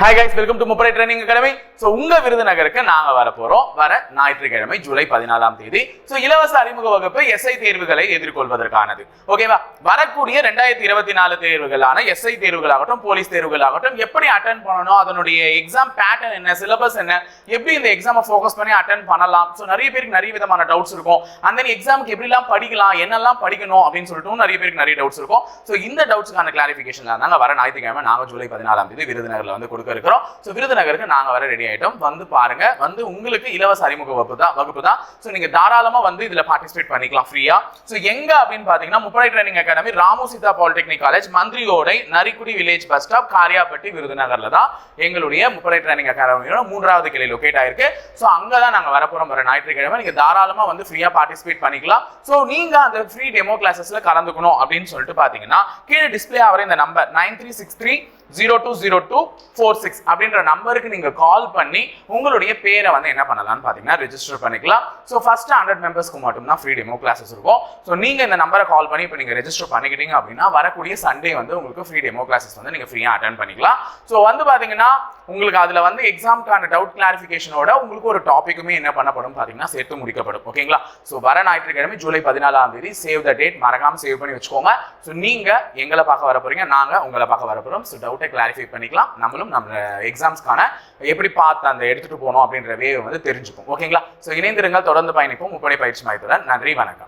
Hi guys welcome to முப்படை training academy so உங்க விருதுநகருக்கு நாங்க வர போறோம் வர ஞாயிற்றுக்கிழமை ஜூலை பதினாலாம் தேதி. ஸோ இலவச அறிமுக வகுப்பு எஸ்ஐ தேர்வுகளை எதிர்கொள்வதற்கானது. ஓகேவா வரக்கூடிய ரெண்டாயிரத்தி இருபத்தி நாலு தேர்வுகளான எஸ்ஐ தேர்வுகளாகட்டும் போலீஸ் தேர்வுகளாகட்டும் எப்படி அட்டன் பண்ணணும் அதனுடைய எக்ஸாம் பேட்டர்ன் என்ன சிலபஸ் என்ன எப்படி இந்த எக்ஸாமை ஃபோக்கஸ் பண்ணி அட்டன் பண்ணலாம். ஸோ நிறைய பேருக்கு நிறைய விதமான டவுட்ஸ் இருக்கும். அந்த எக்ஸாமுக்கு எப்படிலாம் படிக்கலாம் என்னெல்லாம் படிக்கணும் அப்படின்னு சொல்லிட்டு நிறைய பேருக்கு நிறைய டவுட்ஸ் இருக்கும். ஸோ இந்த டவுட்ஸ்க்கான கிளாரிஃபிகேஷன் நாங்கள் வர ஞாயிற்றுக்கிழமை நாங்கள் ஜூலை பதினாலாம் தேதி விருதுநகரில் வந்து கொடுக்க இருக்கிறோம். ஸோ விருதுநகருக்கு நாங்கள் வர ரெடி ஆயிட்டோம். வந்து பாருங்க. வந்து உங்களுக்கு இலவச அறிமுக வகுப்பு தான் வகுப்பு தான். ஸோ நீங்கள் தாராளமாக வந்து இதுல பார்ட்டிசிபேட் பண்ணிக்கலாம் ஃப்ரீயாக ஸோ எங்கே அப்படின்னு பார்த்தீங்கன்னா முப்படை training academy Ramu Seetha polytechnic college மந்திரியோடை Narikudi village bus stop Kariyapatti விருதுநகர்ல தான் எங்களுடைய முப்படை ட்ரைனிங் அகாடமியோட மூன்றாவது கிளை லொக்கேட் ஆயிருக்கு. ஸோ அங்கதான் நாங்க வரப்போகிறோம் வர ஞாயிற்றுக்கிழமை. நீங்க தாராளமா வந்து ஃப்ரீயா பார்ட்டிசிபேட் பண்ணிக்கலாம். ஸோ நீங்க அந்த ஃப்ரீ டெமோ கிளாஸஸ்ல கலந்துக்கணும் அப்படின்னு சொல்லிட்டு பாத்தீங்கன்னா கீழே டிஸ்பிளே ஆகிற இந்த number nine three six three zero two zero two four six அப்படின்ற நம்பருக்கு நீங்கள் கால் பண்ணி உங்களுடைய பேரை வந்து என்ன பண்ணலாம்னு பார்த்தீங்கன்னா ரெஜிஸ்டர் பண்ணிக்கலாம். ஸோ ஃபஸ்ட்டு ஹண்ட்ரட் மெம்பர்ஸ்க்கு மட்டும் தான் ஃப்ரீ டெமோ கிளாஸஸ் இருக்கும். ஸோ நீங்கள் இந்த நம்பரை கால் பண்ணி இப்போ நீங்கள் ரெஜிஸ்டர் பண்ணிக்கிட்டீங்க அப்படின்னா வரக்கூடிய சண்டே வந்து உங்களுக்கு ஃப்ரீ டெமோ கிளாஸஸ் வந்து நீங்கள் ஃப்ரீயாக அட்டன் பண்ணிக்கலாம். ஸோ வந்து பார்த்தீங்கன்னா உங்களுக்கு அதில் வந்து எக்ஸாம்க்கான டவுட் கிளாரிஃபிகேஷனோட உங்களுக்கு ஒரு டாப்பிக்குமே என்ன பண்ணப்படும் பார்த்தீங்கன்னா சேர்த்து முடிக்கப்படும். ஓகேங்களா ஸோ வர ஞாயிற்றுக்கிழமை ஜூலை பதினாலாம் தேதி சேவ் த டேட் மறக்காமல் சேவ் பண்ணி வச்சுக்கோங்க. ஸோ நீங்கள் எங்களை பார்க்க வர போகிறீங்க நாங்கள் உங்களை பார்க்க வர போகிறோம் ஸோ டவுட்டை கிளாரிஃபை பண்ணிக்கலாம். நம்மளும் நம்ம எக்ஸாம்ஸ்க்கான எப்படி பார்த்து அந்த எடுத்துகிட்டு போகணும் அப்படின்ற வேவை வந்து தெரிஞ்சுப்போம். ஓகேங்களா ஸோ இணைந்திருங்கள். தொடர்ந்து பயணிப்போம். முப்படை பயிற்சி மையத்துடன் நன்றி வணக்கம்.